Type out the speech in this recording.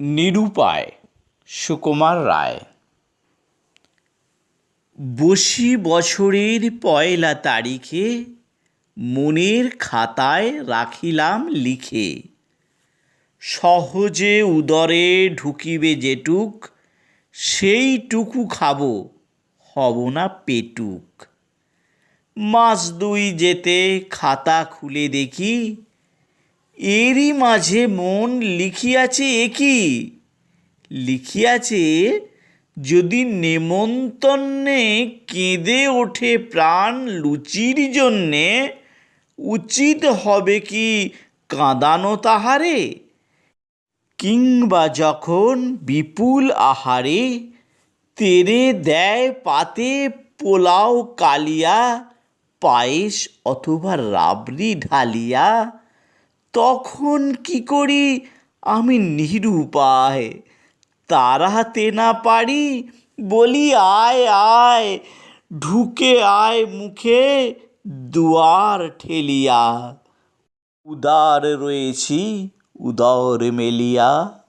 নিরুপায় সুকুমার রায়। বসি বছরের পয়লা তারিখে মনের খাতায় রাখিলাম লিখে। সহজে উদরে ঢুকিবে যেটুক, সেইটুকু খাব, হব না পেটুক। মাস দুই যেতে খাতা খুলে দেখি এরই মাঝে মন লিখিয়াছে একই। লিখিয়াছে, যদি নেমন্তন্নে কেঁদে ওঠে প্রাণ লুচির জন্যে, উচিত হবে কি কাঁদানো তাহারে? কিংবা যখন বিপুল আহারে, তেরে দেয় পাতে পোলাও কালিয়া, পায়েস অথবা রাবড়ি ঢালিয়া তখন কি করি? আমি নিরুপায়। তাড়াতে না পারি, বলি আয় আয়। ঢুকে আয় মুখে, দুয়ার ঠেলিয়া। উদার রয়েছি, উদর মেলিয়া।